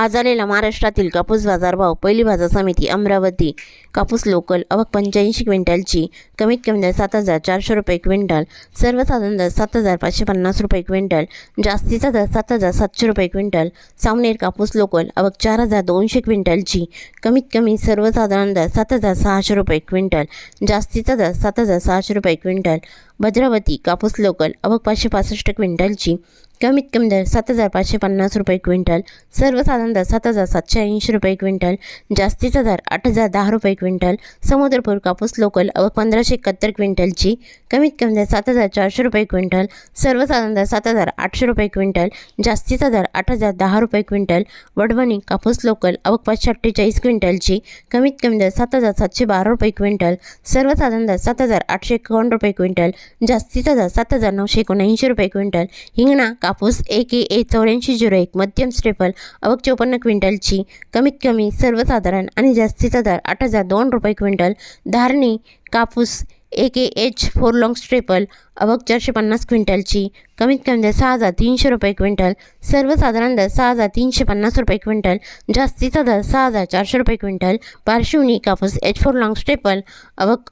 आज आलेला महाराष्ट्रातील कापूस बाजारभाव पहिली बाजार समिती अमरावती. कापूस लोकल अवक पंच्याऐंशी क्विंटलची. कमीत कमी दर सात हजार चारशे रुपये क्विंटल. सर्वसाधारण दर सात हजार पाचशे पन्नास रुपये क्विंटल. जास्तीचा दर सात हजार सातशे रुपये क्विंटल. सावनेर कापूस लोकल अवक चार हजार दोनशे क्विंटलची. कमीत कमी सर्वसाधारण दर सात हजार सहाशे रुपये क्विंटल. जास्तीचा दर सात हजार सहाशे रुपये क्विंटल. भद्रावती कापूस लोकल अवक पाचशे पासष्ट क्विंटलची कमीत कमी दर सात हजार पाचशे पन्नास रुपये क्विंटल सर्वसाधारण दर सात हजार सातशे ऐंशी रुपये क्विंटल जास्तीचा दर आठ हजार दहा रुपये क्विंटल समुद्रपूर कापूस लोकल अवक पंधराशे एकाहत्तर क्विंटलची कमीत कमी दर सात हजार चारशे रुपये क्विंटल सर्वसाधारण दर सात हजार आठशे रुपये क्विंटल जास्तीचा दर आठ हजार दहा रुपये क्विंटल वडवणी कापूस लोकल अवक पाचशे अठ्ठेचाळीस क्विंटलची कमीत कमी दर सात हजार सातशे बारा रुपये क्विंटल सर्वसाधारण दर सात हजार आठशे एकावन्न रुपये क्विंटल जास्तीचा दर सात हजार नऊशे एकोणऐंशी रुपये क्विंटल. हिंगणा कापूस एक ए ए चौऱ्याऐंशी झिरो एक मध्यम स्टेपल अवक चोपन्न क्विंटलची कमीत कमी सर्वसाधारण आणि जास्तीचा दर आठ हजार दोन रुपये क्विंटल. धारणी कापूस एक K H four long staple अवक चारशे पन्नास क्विंटलची कमीत कमी दर सहा हजार तीनशे रुपये क्विंटल. सर्वसाधारण दर सहा हजार तीनशे पन्नास रुपये क्विंटल. जास्तीचा दर सहा हजार चारशे रुपये क्विंटल. पार्श्वनी कापूस एच फोर लॉंग स्ट्रेपल अवक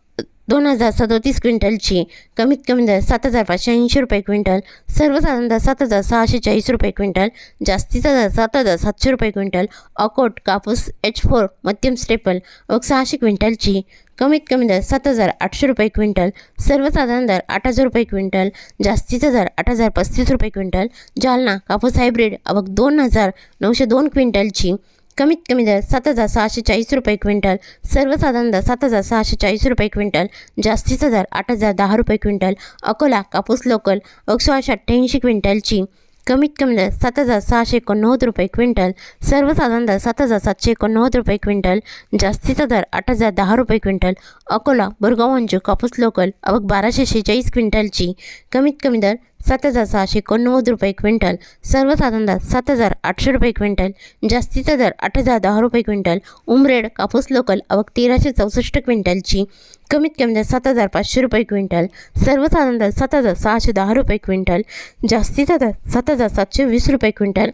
दोन हजार सदोतीस क्विंटलची कमीत कमी दर सात हजार पाचशे ऐंशी रुपये क्विंटल सर्वसाधारण दर सात हजार सहाशे चाळीस रुपये क्विंटल जास्तीचा दर सात हजार सातशे रुपये क्विंटल अकोट कापूस एच फोर मध्यम स्टेपल व सहाशे क्विंटलची कमीत कमी दर सात हजार आठशे रुपये क्विंटल सर्वसाधारण दर आठ हजार रुपये क्विंटल जास्तीचा दर आठ हजार पस्तीस रुपये क्विंटल जालना कापूस हायब्रिड अवघ दोन हजार नऊशे दोन क्विंटलची कमीत कमी दर सात हजार सहाशे चाळीस रुपये क्विंटल. सर्वसाधारण दर सात हजार सहाशे चाळीस रुपये क्विंटल. जास्तीचा दर आठ हजार दहा रुपये क्विंटल. अकोला कापूस लोकल अवक सोळाशे अठ्ठ्याऐंशी क्विंटलची कमीत कमी दर सात हजार सहाशे एकोणनव्वद रुपये क्विंटल. सर्वसाधारण दर सात हजार सातशे एकोणनव्वद रुपये क्विंटल. जास्तीचा दर आठ हजार दहा रुपये क्विंटल. अकोला बोरगाव अंजू कापूस लोकल अवघ बाराशे शेहेचाळीस क्विंटलची कमीत कमी दर सात हजार सहाशे एकोणनव्वद रुपये क्विंटल. सर्वसाधारण दर सात हजार आठशे रुपये क्विंटल. जास्तीचा दर आठ हजार दहा रुपये क्विंटल. उमरेड कापूस लोकल आवक तेराशे चौसष्ट क्विंटलची. कमीत कमी दर सात हजार पाचशे रुपये क्विंटल. सर्वसाधारण दर सात हजार सहाशे दहा रुपये क्विंटल. जास्तीचा दर सात हजार सातशे वीस रुपये क्विंटल.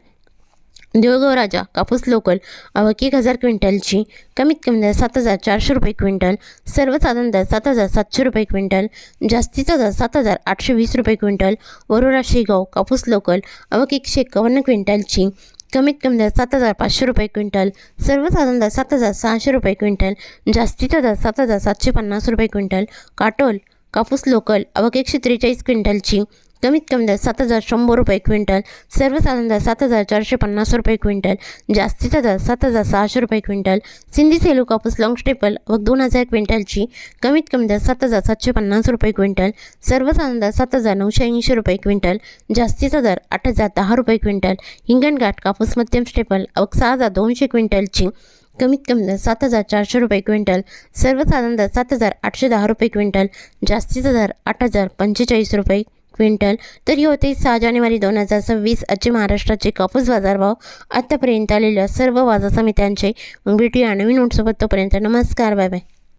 देवगाव राजा कापूस लोकल अवक एक हजार क्विंटलची कमीत कमी दर सात हजार चारशे रुपये क्विंटल सर्वसाधारण दर सात हजार सातशे रुपये क्विंटल जास्तीचा दर सात हजार आठशे वीस रुपये क्विंटल वरोरा शेगाव कापूस लोकल अवक एकशे एकावन्न क्विंटलची कमीत कमी दर सात हजार पाचशे रुपये क्विंटल सर्वसाधारण दर सात हजार सहाशे रुपये क्विंटल जास्तीचा दर सात हजार सातशे पन्नास रुपये क्विंटल काटोल कापूस लोकल अवक एकशे त्रेचाळीस क्विंटलची कमीत कमी दर सात हजार शंभर रुपये क्विंटल सर्वसाधारण दर सात हजार चारशे पन्नास रुपये क्विंटल जास्तीचा दर सात हजार सहाशे रुपये क्विंटल सिंधी सेलू कापूस लॉंग स्टेपल व दोन हजार क्विंटलची कमीत कमी दर सात हजार सातशे पन्नास रुपये क्विंटल सर्वसाधारण दर सात हजार नऊशे ऐंशी रुपये क्विंटल जास्तीचा दर आठ हजार दहा रुपये क्विंटल हिंगणघाट कापूस मध्यम स्टेपल अवक सहा हजार दोनशे क्विंटलची कमीत कमी दर सात हजार चारशे रुपये क्विंटल सर्वसाधारण दर सात हजार आठशे दहा रुपये क्विंटल जास्तीचा दर आठ हजार पंचेचाळीस रुपये क्विंटल. तर ही होते सहा जानेवारी दोन हजार सव्वीस आजचे महाराष्ट्राचे कापूस बाजारभाव आत्तापर्यंत आलेल्या सर्व बाजार समित्यांचे भेटूया नवीन नोटसोबत तोपर्यंत नमस्कार बाय बाय.